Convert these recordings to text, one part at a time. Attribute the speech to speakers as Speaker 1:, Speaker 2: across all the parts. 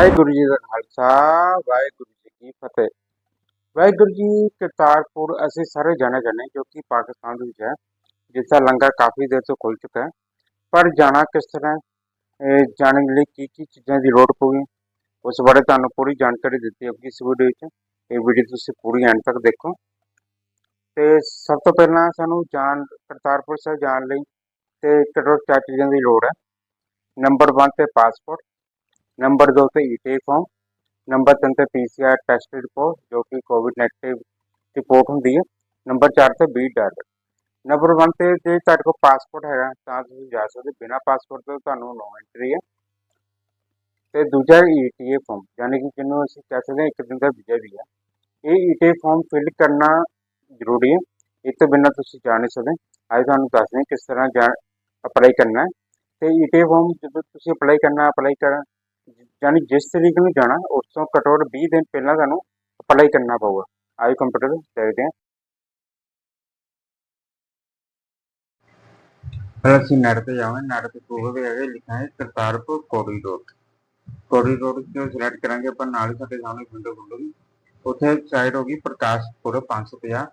Speaker 1: ਵਾਹਿਗੁਰੂ ਜੀ ਦਾ ਖਾਲਸਾ ਵਾਹਿਗੁਰੂ ਜੀ ਕੀ ਫਤਿਹ। ਵਾਹਿਗੁਰੂ ਜੀ ਕਰਤਾਰਪੁਰ ਅਸੀਂ ਸਾਰੇ ਜਾਣੇ ਜਾਣੇ ਜੋ ਕਿ ਪਾਕਿਸਤਾਨ ਦੇ ਵਿੱਚ ਹੈ ਜਿਸ ਦਾ ਲੰਗਰ ਕਾਫੀ ਦੇਰ ਤੋਂ ਖੁੱਲ ਚੁੱਕਾ ਹੈ। ਪਰ ਜਾਣਾ ਕਿਸ ਤਰ੍ਹਾਂ ਹੈ, ਜਾਣਨ ਲਈ ਕੀ ਕੀ ਚੀਜ਼ਾਂ ਦੀ ਲੋੜ ਪਊਗੀ? ਉਸ ਬਾਰੇ ਤੁਹਾਨੂੰ ਪੂਰੀ ਜਾਣਕਾਰੀ ਦਿੱਤੀ ਹੋਊਗੀ ਇਸ ਵੀਡੀਓ ਵਿੱਚ। ਇਹ ਵੀਡੀਓ ਤੁਸੀਂ ਪੂਰੀ ਐਂਡ ਤੱਕ ਦੇਖੋ। ਤੇ ਸਭ ਤੋਂ ਪਹਿਲਾਂ ਸਾਨੂੰ ਜਾਣ ਕਰਤਾਰਪੁਰ ਸਾਹਿਬ ਜਾਣ ਲਈ ਤੇ ਘੱਟੋ ਚਾਰ ਚੀਜ਼ਾਂ ਦੀ ਲੋੜ ਹੈ। ਨੰਬਰ 1 ਤੇ ਪਾਸਪੋਰਟ ਨੰਬਰ 2 ਤੇ ਈਟੀ ਫਾਰਮ ਨੰਬਰ 3 ਤੇ ਪੀਸੀਆਰ ਟੈਸਟ ਰਿਪੋਰਟ ਜੋ ਕਿ ਕੋਵਿਡ ਨੈਗੇਟਿਵ ਰਿਪੋਰਟ ਹੁੰਦੀ ਹੈ ਨੰਬਰ 4 ਤੇ ਬੀ ਡਾਲਰ ਨੰਬਰ 1 ਤੇ ਜੇ ਤੁਹਾਡੇ ਕੋਲ ਪਾਸਪੋਰਟ ਹੈਗਾ ਤਾਂ ਤੁਸੀਂ ਜਾ ਸਕਦੇ ਬਿਨਾ ਪਾਸਪੋਰਟ ਤੋਂ ਤੁਹਾਨੂੰ ਨੋ ਐਂਟਰੀ ਹੈ ਤੇ ਦੂਜਾ ਈਟੀਏ ਫਾਰਮ ਯਾਨੀ ਕਿ ਜਿਹਨੂੰ ਅਸੀਂ ਕਹਿ ਸਕਦੇ ਹਾਂ ਇੱਕ ਦਿਨ ਦਾ ਵੀਜ਼ਾ ਵੀ ਹੈ ਇਹ ਈਟੀਏ ਫਾਰਮ ਫਿਲ ਕਰਨਾ ਜ਼ਰੂਰੀ ਹੈ ਇਹ ਤੋਂ ਬਿਨਾਂ ਤੁਸੀਂ ਜਾ ਨਹੀਂ ਸਕਦੇ ਅੱਜ ਤੁਹਾਨੂੰ ਦੱਸਦੇ ਕਿਸ ਤਰ੍ਹਾਂ ਜਾ ਅਪਲਾਈ ਕਰਨਾ ਹੈ ਤੇ ਈਟੀਏ ਫਾਰਮ ਜਦੋਂ ਤੁਸੀਂ ਅਪਲਾਈ ਕਰਨਾ ਅਪਲਾਈ ਕਰ ਯਾਨੀ ਜਿਸ ਤਰੀਕ ਨੂੰ ਜਾਣਾ, ਉਸ ਤੋਂ ਘੱਟੋ 20 ਦਿਨ ਪਹਿਲਾਂ ਤੁਹਾਨੂੰ ਅਪਲਾਈ ਕਰਨਾ ਪਊਗਾ। ਆਈ ਕੰਪਿਊਟਰ ਦੇਖਦੇ ਹਾਂ। ਪਹਿਲਾਂ ਅਸੀਂ ਨੈਟ ਤੇ ਜਾਵਾਂਗੇ। ਨੈਟ ਤੇ ਗੂਗਲ ਤੇ ਜਾ ਲਿਖਾਂਗੇ। ਕਰਤਾਰਪੁਰ ਕੋਰੀਡੋਰ ਕੋਰੀਡੋਰ ਜੋ ਸਿਲੈਕਟ ਕਰਾਂਗੇ ਆਪਾਂ, ਨਾਲ ਹੀ ਸਾਡੇ ਸਾਹਮਣੇ ਵਿੰਡੋ ਖੁੱਲੂਗੀ। ਉੱਥੇ ਸਾਈਡ ਹੋਗੀ ਪ੍ਰਕਾਸ਼ਪੁਰ 550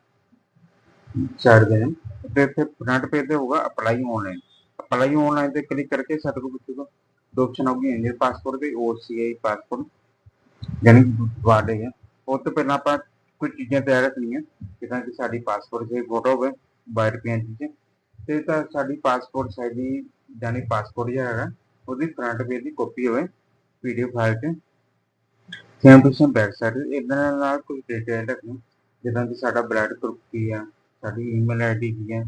Speaker 1: ਸਾਈਡ ਦੇ ਤੇ ਇੱਥੇ ਫਰੰਟ ਪੇਜ ਤੇ ਹੋਊਗਾ ਅਪਲਾਈ ਆਨਲਾਈਨ ਅਪਲਾਈ ਆਨਲਾਈਨ ਤੇ ਕਲਿੱਕ ਕਰਕੇ ਸਾਡੇ ਕੋਲ ਪੁੱਛੂਗਾ। ਦੋ ਆਪਸ਼ਨ ਹੋਗੀ ਇੰਡੀਅਨ ਪਾਸਪੋਰਟ ਤੇ OCI ਪਾਸਪੋਰਟ ਯਾਨੀ ਵਾਡੇ ਹੈ ਉਹ ਤੋਂ ਪਹਿਲਾਂ ਆਪਾਂ ਕੁਝ ਚੀਜ਼ਾਂ ਤਿਆਰ ਰੱਖਣੀਆਂ, ਜਿੱਦਾਂ ਕਿ ਸਾਡੀ ਪਾਸਪੋਰਟ ਦੀ ਫੋਟੋ ਹੋਵੇ ਬਾਹਰ ਰੁਪਈਆਂ ਚੀਜ਼ਾਂ ਤੇ ਤਾਂ ਸਾਡੀ ਪਾਸਪੋਰਟ ਸਾਈਜ਼ ਦੀ ਜਾਨੀ ਪਾਸਪੋਰਟ ਜਿਹੜਾ ਹੈਗਾ, ਉਹਦੀ ਫਰੰਟ ਪੇਜ ਦੀ ਕਾਪੀ ਹੋਵੇ ਪੀਡੀਐਫ ਫਾਈਲ ਤੇ। Same to same back side ਇਦਾਂ ਨਾਲ ਕੁਝ ਡਿਟੇਲ ਰੱਖਣੀ, ਜਿੱਦਾਂ ਕਿ ਸਾਡਾ ਬਲੱਡ ਗਰੁੱਪ ਕੀ ਆ, ਸਾਡੀ ਈਮੇਲ ਆਈਡੀ ਕੀ ਆ,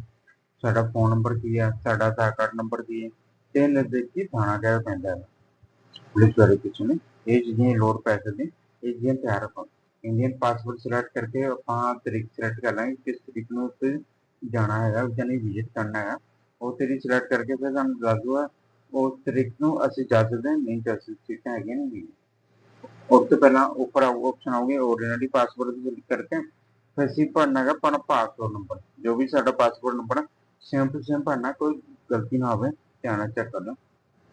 Speaker 1: ਸਾਡਾ ਫੋਨ ਨੰਬਰ ਕੀ ਆ, ਸਾਡਾ ਆਧਾਰ ਕਾਰਡ ਨੰਬਰ ਕੀ ਹੈ ਤੇ ਨਜ਼ਦੀਕੀ ਥਾਣਾ ਕਿਹੜਾ ਪੈਂਦਾ ਹੈ। ਪੁਲਿਸ ਵੈਰੀਫਿਕੇਸ਼ਨ ਇਹ ਚੀਜ਼ਾਂ ਦੀ ਲੋੜ ਪੈ ਸਕਦੀ, ਇਹ ਚੀਜ਼ਾਂ ਤਿਆਰ ਰੱਖੋ ਇੰਡੀਅਨ ਪਾਸਪੋਰਟ ਸਿਲੈਕਟ ਕਰਕੇ ਆਪਾਂ ਤਰੀਕ ਸਿਲੈਕਟ ਕਰ ਲਾਂਗੇ, ਕਿਸ ਤਰੀਕ ਨੂੰ ਉੱਥੇ ਜਾਣਾ ਹੈਗਾ ਜਾਨੀ ਵਿਜ਼ਿਟ ਕਰਨਾ ਹੈ ਉਹ ਤਰੀਕ ਸਿਲੈਕਟ ਕਰਕੇ ਫਿਰ ਸਾਨੂੰ ਦੱਸ ਦੂਗਾ ਉਸ ਤਰੀਕ ਨੂੰ ਅਸੀਂ ਜਾ ਸਕਦੇ ਹਾਂ, ਨਹੀਂ ਜਾ ਸਕਦੇ, ਸੀਟਾਂ ਹੈਗੀਆਂ ਨਹੀਂ ਉਸ ਤੋਂ ਪਹਿਲਾਂ ਉੱਪਰ ਆਪਸ਼ਨ ਆਉਗੀ ਆਰਡੀਨਰੀ ਪਾਸਪੋਰਟ ਦੀ ਕਲਿੱਕ ਕਰਕੇ, ਫਿਰ ਅਸੀਂ ਭਰਨਾ ਹੈਗਾ ਆਪਣਾ ਪਾਸਪੋਰਟ ਨੰਬਰ ਜੋ ਵੀ ਸਾਡਾ passport number same to same ਭਰਨਾ, ਕੋਈ ਗਲਤੀ ਨਾ ਹੋਵੇ। ਧਿਆਨ ਨਾਲ ਚੈੱਕ ਕਰਨਾ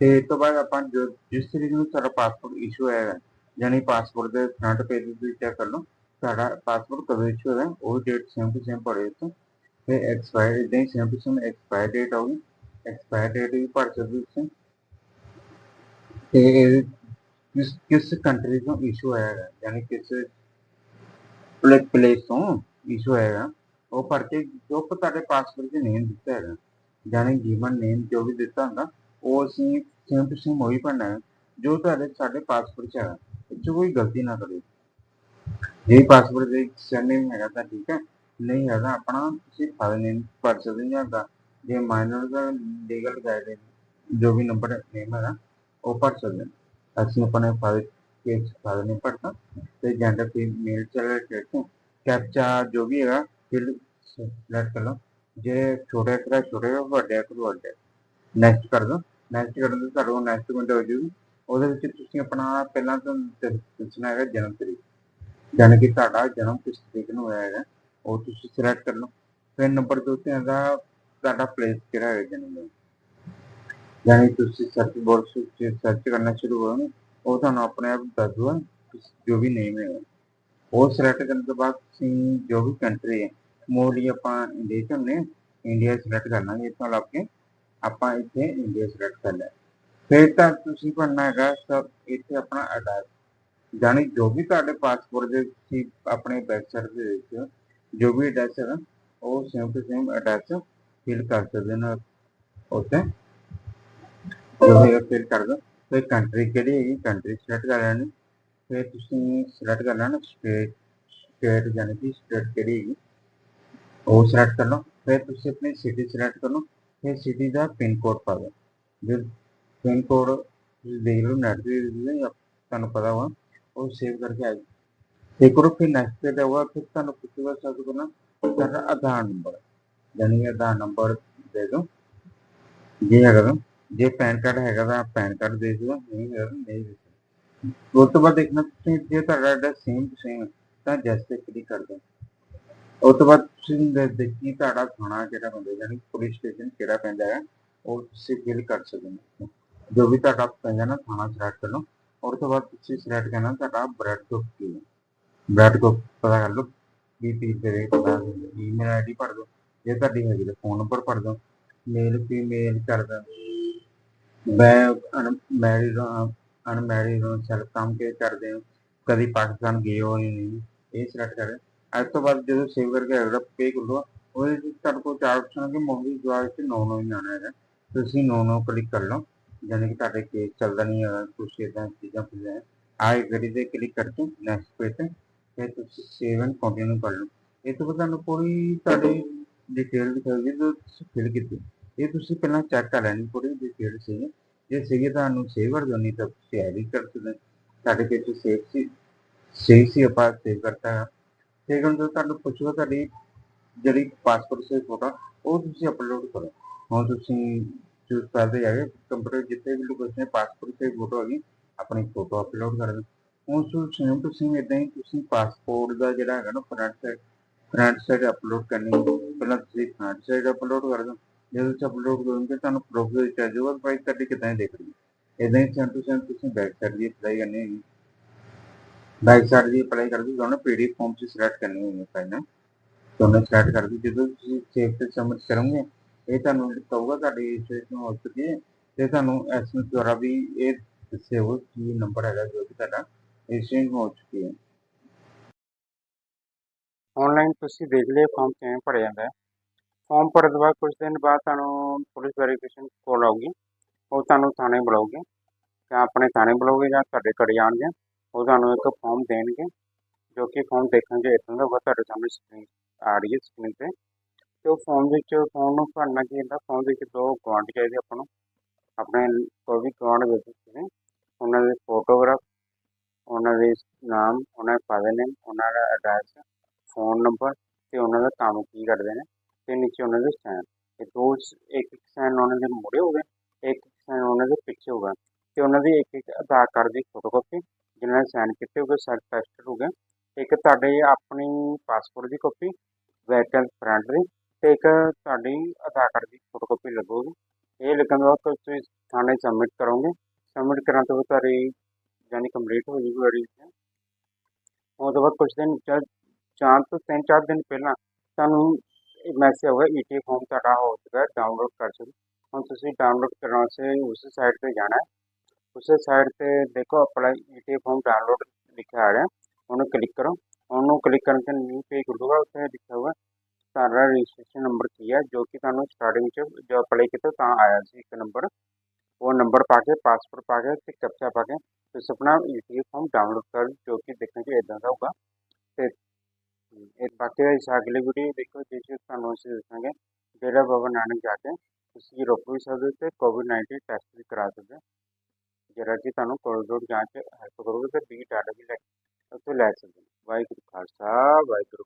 Speaker 1: ਤੇ ਇਸ ਤੋਂ ਬਾਅਦ ਆਪਾਂ ਜੋ ਜਿਸ ਤਰੀਕ ਨੂੰ ਸਾਡਾ ਪਾਸਪੋਰਟ ਇਸ਼ੂ ਹੋਇਆ ਹੈ, ਯਾਨੀ ਪਾਸਪੋਰਟ ਦੇ ਫਰੰਟ ਪੇਜ ਤੇ ਚੈੱਕ ਕਰ ਲਓ, ਸਾਡਾ ਪਾਸਪੋਰਟ ਕਦੋਂ ਇਸ਼ੂ ਹੋਇਆ ਉਹ ਡੇਟ ਸੇਮ ਟੂ ਸੇਮ ਭਰੇ ਉੱਤੇ ਤੇ ਐਕਸਪਾਇਰ ਇਦਾਂ ਹੀ same to same expire date ਆਉਗੀ ਐਕਸਪਾਇਰ ਡੇਟ ਵੀ ਭਰ ਸਕਦੇ ਤੁਸੀਂ। ਤੇ ਕਿਸ ਕਿਸ ਕੰਟਰੀ ਤੋਂ ਇਸ਼ੂ ਆਇਆ ਹੈ, ਯਾਨੀ ਕਿਸ ਪਲੇਸ ਤੋਂ ਇਸ਼ੂ ਆਇਆ ਉਹ ਭਰ ਕੇ ਜੋ ਤੁਹਾਡੇ ਪਾਸਪੋਰਟ 'ਚ ਨੇਮ ਦਿੱਤਾ ਹੈਗਾ। ਯਾਨੀ ਜੀਵਨ ਨੇਮ ਜੋ ਵੀ ਦਿੱਤਾ ਹੁੰਦਾ, ਉਹ ਅਸੀਂ ਸੇਮ ਟੂ ਸੇਮ ਉਹੀ ਭਰਨਾ ਹੈ, ਜੋ ਤੁਹਾਡੇ, ਸਾਡੇ ਪਾਸਪੋਰਟ 'ਚ ਹੈਗਾ, ਇਹ 'ਚ ਕੋਈ ਗਲਤੀ ਨਾ ਕਰਿਓ। ਜੇ ਪਾਸਪੋਰਟ ਦੇ ਸਰਨੇਮ ਹੈਗਾ ਤਾਂ ਠੀਕ ਹੈ, ਨਹੀਂ ਹੈਗਾ ਆਪਣਾ, ਤੁਸੀਂ ਫਾਦਰ ਨੇਮ ਭਰ ਸਕਦੇ ਜਾਂ ਦਾ ਜੇ ਮਾਈਨਰ ਦਾ ਲੀਗਲ ਗਾਈਡ ਜੋ ਵੀ ਨੰਬਰ ਨੇਮ ਹੈਗਾ, ਉਹ ਭਰ ਸਕਦੇ ਅਸੀਂ ਆਪਣੇ ਫਾਦਰ ਕੇਸ ਫਾਦਰ ਨੇਮ ਭਰਤਾ ਤੇ ਜੈਂਡਰ ਫੀਮੇਲ ਮੇਲ ਕੇ ਕੈਪਚਾ ਜੋ ਵੀ ਹੈਗਾ ਫਿਲ ਸਿਲੈਕਟ ਕਰ ਲਓ। ਜੇ ਛੋਟੇ ਅਖਰ ਛੋਟੇ ਵੱਡੇ ਅਖਰ ਵੱਡੇ। ਨੈਕਸਟ ਕਰ ਦਿਓ ਨੈਕਸਟ ਕਰਨ ਤੋਂ ਤੁਹਾਨੂੰ ਨੈਕਸਟ ਵਿੰਡੋ ਹੋ ਜੂਗੀ ਉਹਦੇ ਵਿੱਚ ਤੁਸੀਂ ਆਪਣਾ ਪਹਿਲਾਂ ਤੋਂ ਦੱਸਣਾ ਹੈਗਾ ਜਨਮ ਤਰੀਕ। ਯਾਨੀ ਕਿ ਤੁਹਾਡਾ ਜਨਮ ਕਿਸ ਤਰੀਕ ਨੂੰ ਹੋਇਆ ਹੈਗਾ, ਉਹ ਤੁਸੀਂ ਸਿਲੈਕਟ ਕਰ ਲਓ। ਫਿਰ ਨੰਬਰ 2 ਤੇ ਆਂਦਾ ਤੁਹਾਡਾ ਪਲੇਸ ਕਿਹੜਾ ਹੈ ਜਨਮ ਦਾ ਯਾਨੀ ਤੁਸੀਂ ਸਰਚ ਬਾਕਸ ਵਿੱਚ ਸਰਚ ਕਰਨਾ ਸ਼ੁਰੂ ਕਰੋ ਉਹ ਤੁਹਾਨੂੰ ਆਪਣੇ ਆਪ ਦੱਸ ਦੂਗਾ ਜੋ ਵੀ ਨੇਮ ਹੈ ਉਹ ਸਿਲੈਕਟ ਕਰਨ ਤੋਂ ਬਾਅਦ ਤੁਸੀਂ ਜੋ ਵੀ ਕੰਟਰੀ ਹੈ ਮੋਲੀ ਆਪਾਂ ਇੰਡੀਆ ਚ ਹੁੰਦੇ ਇੰਡੀਆ ਸਿਲੈਕਟ ਕਰਨਾ ਇੱਥੋਂ ਲੱਗ ਕੇ ਆਪਾਂ ਇੱਥੇ ਇੰਡੀਆ ਸਿਲੈਕਟ ਕਰ ਲਿਆ। ਫਿਰ ਤਾਂ ਤੁਸੀਂ ਭਰਨਾ ਹੈਗਾ ਸਭ ਇੱਥੇ ਆਪਣਾ ਐਡਰੈਸ ਜਾਨੀ ਜੋ ਵੀ ਤੁਹਾਡੇ ਪਾਸਪੋਰਟ ਦੇ ਤੁਸੀਂ ਆਪਣੇ ਵੈਬਸਾਈਟ ਦੇ ਵਿੱਚ ਜੋ ਵੀ ਐਡਰੈਸ ਹੈ ਉਹ same to same address fill ਕਰ ਸਕਦੇ ਨੇ ਉੱਥੇ ਜੋ ਹੈ ਫਿਲ ਕਰ ਦੋ ਫਿਰ ਕੰਟਰੀ ਕਿਹੜੀ ਹੈਗੀ? ਕੰਟਰੀ ਸਿਲੈਕਟ ਕਰ ਲੈਣੀ। ਫਿਰ ਤੁਸੀਂ ਸਿਲੈਕਟ ਕਰ ਲੈਣਾ ਸਟੇਟ ਸਟੇਟ ਯਾਨੀ ਕਿ ਸਟੇਟ ਕਿਹੜੀ ਹੈਗੀ? ਉਹ ਸਿਲੈਕਟ ਕਰ ਲਓ। ਫਿਰ ਤੁਸੀਂ ਆਪਣੀ ਸਿਟੀ ਸਿਲੈਕਟ ਕਰ ਲਓ। ਫਿਰ ਸਿਟੀ ਦਾ ਪਿਨ ਕੋਡ ਪਾ ਦਿਓ। ਜੇ ਪਿਨ ਕੋਡ ਤੁਸੀਂ ਦੇਖ ਲਓ ਨੈਟ ਤੇ ਤੁਹਾਨੂੰ ਪਤਾ ਹੋਗਾ ਉਹ ਸੇਵ ਕਰਕੇ ਆ ਜਾਓ। ਇੱਕ ਵਾਰ ਫਿਰ ਨੈਕਸਟ ਤੇ ਜਾਊਗਾ ਫਿਰ ਤੁਹਾਨੂੰ ਪੁੱਛੂਗਾ ਸਭ ਤੋਂ ਪਹਿਲਾਂ ਤੁਹਾਡਾ ਆਧਾਰ ਨੰਬਰ ਯਾਨੀ ਆਧਾਰ ਨੰਬਰ ਦੇ ਦਿਓ। ਜੇ ਹੈਗਾ ਤਾਂ, ਜੇ ਪੈਨ ਕਾਰਡ ਹੈਗਾ ਤਾਂ ਪੈਨ ਕਾਰਡ ਦੇ ਦਿਓ, ਨਹੀਂ ਹੈਗਾ ਨਹੀਂ ਦੇ ਦਿਓ। ਉਸ ਤੋਂ ਬਾਅਦ ਦੇਖਣਾ ਤੁਸੀਂ, ਜੇ ਤੁਹਾਡਾ ਐਡਰੈਸ ਸੇਮ ਟੂ ਸੇਮ ਤਾਂ ਜੈਸੇ ਕਲਿੱਕ ਕਰ ਦਿਓ। ਉਸ ਤੋਂ ਬਾਅਦ ਤੁਸੀਂ ਦੇ- ਦੇਖੀ ਤੁਹਾਡਾ ਥਾਣਾ ਕਿਹੜਾ ਪੈਂਦਾ ਯਾਨੀ ਪੁਲਿਸ ਸਟੇਸ਼ਨ ਕਿਹੜਾ ਪੈਂਦਾ ਹੈ, ਉਹ ਤੁਸੀਂ ਫਿਲ ਕਰ ਸਕਦੇ ਹੋ। ਜੋ ਵੀ ਤੁਹਾਡਾ ਪੈਂਦਾ ਨਾ ਥਾਣਾ ਸਿਲੈਕਟ ਕਰ ਲਓ ਔਰ ਤੋਂ ਬਾਅਦ ਤੁਸੀਂ ਸਿਲੈਕਟ ਕਰਨਾ ਤੁਹਾਡਾ ਬ੍ਰੈਡ ਗਰੁੱਪ ਕੀ ਬ੍ਰੈਡ ਗਰੁੱਪ ਪਤਾ ਕਰ ਲਓ ਬੀਪੀ ਦੇ ਰੇਟ ਪਤਾ ਈਮੇਲ ਆਈਡੀ ਭਰ ਦਿਓ, ਜੇ ਤੁਹਾਡੀ ਹੈਗੀ ਤਾਂ ਫੋਨ ਨੰਬਰ ਭਰ ਦਿਓ ਮੇਲ ਫੀਮੇਲ ਕਰ ਦਿਓ ਮੈਂ ਅਨਮੈਰਿਡ ਹਾਂ ਸੈਲਫ ਕੰਮ ਕੇ ਕਰਦੇ ਹੋ, ਕਦੀ ਪਾਕਿਸਤਾਨ ਗਏ ਹੋ ਨਹੀਂ, ਇਹ ਸਿਲੈਕਟ ਕਰ। ਇਸ ਤੋਂ ਬਾਅਦ ਜਦੋਂ ਸੇਵ ਕਰਕੇ ਹੈਗਾ ਪੇ ਕਰੋ ਉਹਦੇ ਵਿੱਚ ਤੁਹਾਡੇ ਕੋਲ ਚਾਰ ਆਪਸ਼ਨ ਕਿ ਮੋਬਾਈਲ ਜਵਾਬ ਵਿੱਚ ਨੋ ਨੋ ਹੀ ਆਉਣਾ ਹੈਗਾ। ਤੁਸੀਂ ਨੋ ਨੋ ਕਲਿੱਕ ਕਰ ਲਓ ਯਾਨੀ ਕਿ ਤੁਹਾਡੇ ਕੇਸ ਚੱਲਦਾ ਨਹੀਂ ਹੈਗਾ, ਕੁਛ ਇਦਾਂ ਚੀਜ਼ਾਂ ਫਿਰ ਆ ਇੱਕ ਗੜੀ ਤੇ ਕਲਿੱਕ ਕਰਕੇ ਨੈਕਸਟ ਪੇਜ ਤੇ, ਫਿਰ ਤੁਸੀਂ ਸੇਵ ਐਂਡ ਕੰਟੀਨਿਊ ਕਰ ਲਓ। ਇਹ ਤੋਂ ਬਾਅਦ ਤੁਹਾਨੂੰ ਪੂਰੀ ਤੁਹਾਡੀ ਡਿਟੇਲ ਦਿਖਾਏਗੀ ਜੋ ਤੁਸੀਂ ਫਿਲ ਕੀਤੀ। ਇਹ ਤੁਸੀਂ ਪਹਿਲਾਂ ਚੈੱਕ ਕਰ ਲੈਣੀ, ਪੂਰੀ ਡਿਟੇਲ ਸੀ ਜੇ ਸੀਗੇ ਤੁਹਾਨੂੰ ਸੇਵ ਕਰ ਦਿਓ ਨਹੀਂ ਤਾਂ ਤੁਸੀਂ ਐਡਿਟ ਕਰ ਸਕਦੇ ਸਾਡੇ ਪੇਜ ਸੇਵ ਸੀ ਸੇਵ ਸੀ, ਆਪਾਂ ਸੇਵ ਕਰਤਾ। ਹੈ ਠੀਕ ਹੈ ਜਦੋਂ ਤੁਹਾਨੂੰ ਪੁੱਛੂਗਾ ਤੁਹਾਡੀ ਜਿਹੜੀ ਪਾਸਪੋਰਟ ਸਾਈਜ਼ ਫੋਟੋ ਉਹ ਤੁਸੀਂ ਅਪਲੋਡ ਕਰੋ। ਹੁਣ ਤੁਸੀਂ ਚੂਜ਼ ਕਰਦੇ ਜਾਗੇ ਕੰਪਿਊਟਰ ਜਿੱਥੇ ਵੀ ਲੋਕੇਸ਼ਨ ਪਾਸਪੋਰਟ ਸਾਈਜ਼ ਫੋਟੋ ਹੈਗੀ, ਆਪਣੀ ਫੋਟੋ ਅਪਲੋਡ ਕਰ ਦਿਓ। ਉਸ ਨੂੰ ਸੇਮ ਟੂ ਸੇਮ ਇਦਾਂ ਹੀ ਤੁਸੀਂ ਪਾਸਪੋਰਟ ਦਾ ਜਿਹੜਾ ਹੈਗਾ ਨਾ front side front side upload ਕਰਨੀ ਹੈ। ਪਹਿਲਾਂ ਤੁਸੀਂ ਫਰੰਟ ਸਾਈਡ ਅਪਲੋਡ ਕਰ ਦਿਓ ਜਦੋਂ ਤੁਸੀਂ ਅਪਲੋਡ ਕਰੋਗੇ ਤੁਹਾਨੂੰ ਪ੍ਰੂਫ ਦੇ ਵਿੱਚ ਆ ਜਾਊਗਾ ਭਾਈ ਤੁਹਾਡੀ ਕਿਦਾਂ ਦਿਖ ਰਹੀ ਹੈ। ਇਦਾਂ ਹੀ ਸੇਮ ਟੂ ਸੇਮ ਤੁਸੀਂ ਬੈਕ ਸਾਈਡ ਦੀ ਅਪਲਾਈ ਕਰਨੀ ਹੈਗੀ ਬੈਕ ਸਾਈਡ ਦੀ ਅਪਲਾਈ ਕਰ ਦਿਓ ਤੁਹਾਨੂੰ ਪੀਡੀਐਫ ਫਾਰਮ 'ਚ ਸਿਲੈਕਟ ਕਰਨੀ ਹੋਣੀ ਹੈ ਪਹਿਲਾਂ ਤੁਹਾਨੂੰ ਸਿਲੈਕਟ ਕਰ ਦਿਓ। ਜਦੋਂ ਤੁਸੀਂ ਸੇਵ ਤੇ ਸਬਮਿਟ ਕਰੋਗੇ, ਇਹ ਤੁਹਾਨੂੰ ਕਹੂਗਾ ਤੁਹਾਡੀ ਰਜਿਸਟ੍ਰੇਸ਼ਨ ਹੋ ਚੁੱਕੀ ਹੈ ਤੇ ਤੁਹਾਨੂੰ ਐਸਐਮਐਸ ਦੁਆਰਾ ਵੀ ਇਹ ਦੱਸਿਆ ਹੋਊ ਕੀ ਨੰਬਰ ਹੈਗਾ ਜੋ ਕਿ ਤੁਹਾਡਾ ਰਜਿਸਟ੍ਰੇਸ਼ਨ ਹੋ ਚੁੱਕੀ ਹੈ।
Speaker 2: ਆਨਲਾਈਨ ਤੁਸੀਂ ਦੇਖ ਲਿਆ ਫਾਰਮ ਕਿਵੇਂ ਭਰਿਆ ਜਾਂਦਾ ਹੈ। ਫਾਰਮ ਭਰਨ ਤੋਂ ਬਾਅਦ ਕੁਝ ਦਿਨ ਬਾਅਦ ਤੁਹਾਨੂੰ ਪੁਲਿਸ ਵੈਰੀਫਿਕੇਸ਼ਨ ਕੋਲ ਆਊਗੀ। ਉਹ ਤੁਹਾਨੂੰ ਥਾਣੇ ਬੁਲਾਉਗੇ ਜਾਂ ਆਪਣੇ ਥਾਣੇ ਬੁਲਾਉਗੇ ਜਾਂ ਤੁਹਾਡੇ ਘਰੇ ਆਉਣਗੇ। ਉਹ ਤੁਹਾਨੂੰ ਇੱਕ ਫਾਰਮ ਦੇਣਗੇ, ਜੋ ਕਿ ਫਾਰਮ ਦੇਖਣਗੇ 'ਚ ਇਦਾਂ ਦਾ ਹੋਊਗਾ ਤੁਹਾਡੇ ਸਾਹਮਣੇ ਸਕਰੀਨ ਆ ਰਹੀ ਹੈ ਸਕਰੀਨ ਤੇ। ਤੇ ਉਹ ਫਾਰਮ ਵਿੱਚ ਫਾਰਮ ਨੂੰ ਭਰਨਾ ਕੀ ਹੁੰਦਾ? ਫਾਰਮ ਵਿੱਚ ਦੋ ਗਵਾਂਢ ਚਾਹੀਦੇ ਆਪਾਂ ਨੂੰ। ਆਪਣੇ ਕੋਈ ਵੀ ਗਵਾਂਢ ਵਿੱਚ ਤੁਸੀਂ ਉਹਨਾਂ ਦੇ ਫੋਟੋਗ੍ਰਾਫ ਉਹਨਾਂ ਦੇ ਨਾਮ, ਉਹਨਾਂ ਦੇ ਫਾਦਰ ਨੇਮ ਉਹਨਾਂ ਦਾ ਐਡਰੈਸ ਫੋਨ ਨੰਬਰ ਤੇ ਉਹਨਾਂ ਦਾ ਕੰਮ ਕੀ ਕਰਦੇ ਨੇ ਤੇ ਨੀਚੇ ਉਹਨਾਂ ਦੇ ਸਾਈਨ ਤੇ ਦੋ ਇੱਕ ਇੱਕ ਸਾਈਨ ਉਹਨਾਂ ਦੇ ਮੂਹਰੇ ਹੋਵੇ ਇੱਕ ਸਾਈਨ ਉਹਨਾਂ ਦੇ ਪਿੱਛੇ ਹੋਗਾ ਤੇ ਉਹਨਾਂ ਦੀ ਇੱਕ ਇੱਕ ਆਧਾਰ ਕਾਰਡ ਦੀ ਫੋਟੋਕਾਪੀ ਜਿਨ੍ਹਾਂ ਨੇ ਸਾਈਨ ਕੀਤੇ ਹੋਗੇ ਸੈਲਫ ਟੈਸਟਡ ਹੋਗੇ ਇੱਕ ਤੁਹਾਡੇ ਆਪਣੀ ਪਾਸਪੋਰਟ ਦੀ ਕਾਪੀ ਬੈਕ ਐਂਡ ਫਰੰਟ ਦੀ ਤੇ ਇੱਕ ਤੁਹਾਡੀ ਆਧਾਰ ਕਾਰਡ ਦੀ ਫੋਟੋਕਾਪੀ ਲੱਗੂਗੀ। ਇਹ ਲੱਗਣ ਤੋਂ ਬਾਅਦ ਤੁਸੀਂ ਥਾਣੇ ਸਬਮਿਟ ਕਰੋਗੇ। ਸਬਮਿਟ ਕਰਨ ਤੋਂ ਬਾਅਦ ਤੁਹਾਡੀ ਯਾਨੀ ਕੰਪਲੀਟ ਹੋ ਜੂਗੀ ਵੈਰੀਫਿਕੇਸ਼ਨ ਉਹ ਤੋਂ ਬਾਅਦ ਕੁਝ ਦਿਨ ਜਾਂ ਚਾਰ ਤੋਂ ਤਿੰਨ, ਚਾਰ ਦਿਨ ਪਹਿਲਾਂ ਤੁਹਾਨੂੰ ਮੈਸੇਜ ਆਊਗਾ ਈਟੀ ਫਾਰਮ ਤੁਹਾਡਾ ਹੋ ਚੁੱਕਾ ਡਾਊਨਲੋਡ ਕਰ ਚੁੱਕੇ ਹੁਣ ਤੁਸੀਂ ਡਾਊਨਲੋਡ ਕਰਨ ਵਾਸਤੇ ਉਸ ਸਾਈਟ ਤੇ ਜਾਣਾ ਹੈ। ਉਸੇ ਸਾਈਡ ਤੇ ਦੇਖੋ ਅਪਲਾਈ ਈਟੀ ਫਾਰਮ ਡਾਊਨਲੋਡ ਲਿਖਿਆ ਆ ਰਿਹਾ ਉਹਨੂੰ ਕਲਿੱਕ ਕਰੋ, ਉਹਨੂੰ ਕਲਿੱਕ ਕਰਨ ਤੇ ਨਿਊ ਪੇਜ ਖੁੱਲੂਗਾ, ਉੱਥੇ ਲਿਖਿਆ ਹੋਊਗਾ ਤੁਹਾਡਾ ਰਜਿਸਟ੍ਰੇਸ਼ਨ ਨੰਬਰ ਕੀ ਹੈ, ਜੋ ਕਿ ਤੁਹਾਨੂੰ ਸਟਾਰਟਿੰਗ 'ਚ ਜੋ ਅਪਲਾਈ ਕੀਤਾ ਤਾਂ ਆਇਆ ਸੀ ਇੱਕ ਨੰਬਰ ਉਹ ਨੰਬਰ ਪਾ ਕੇ ਪਾਸਪੋਰਟ ਪਾ ਕੇ ਤੇ ਕੈਪਚਾ ਪਾ ਕੇ ਤੁਸੀਂ ਆਪਣਾ ਈਟੀ ਫਾਰਮ ਡਾਊਨਲੋਡ ਕਰ, ਜੋ ਕਿ ਦੇਖਣ 'ਚ ਇਦਾਂ ਦਾ ਹੋਊਗਾ। ਤੇ ਇਹ ਬਾਕੀ ਦਾ ਇਸ ਅਗਲੀ ਵੀਡੀਓ ਦੇਖੋ, ਜਿਸ ਵਿੱਚ ਤੁਹਾਨੂੰ ਅਸੀਂ ਦੱਸਾਂਗੇ ਡੇਰਾ ਬਾਬਾ ਨਾਨਕ ਜਾ ਕੇ ਤੁਸੀਂ ਰੋਕ ਵੀ ਸਕਦੇ ਹੋ ਤੇ ਕੋਵਿਡ 19 ਟੈਸਟ ਵੀ ਕਰਾ ਸਕਦੇ ਹੋ। ਜਿਹੜਾ ਜੀ ਤੁਹਾਨੂੰ ਕੋਲਡੋਰ ਜਾਂਚ ਹੈਲਪ ਕਰੋਗੇ ਤੇ ਬੀ ਡਾਟਾ ਵੀ ਲੈ ਕੇ ਉੱਥੇ ਲੈ ਸਕਦੇ ਵਾਹਿਗੁਰੂ ਖਾਲਸਾ, ਵਾਹਿਗੁਰੂ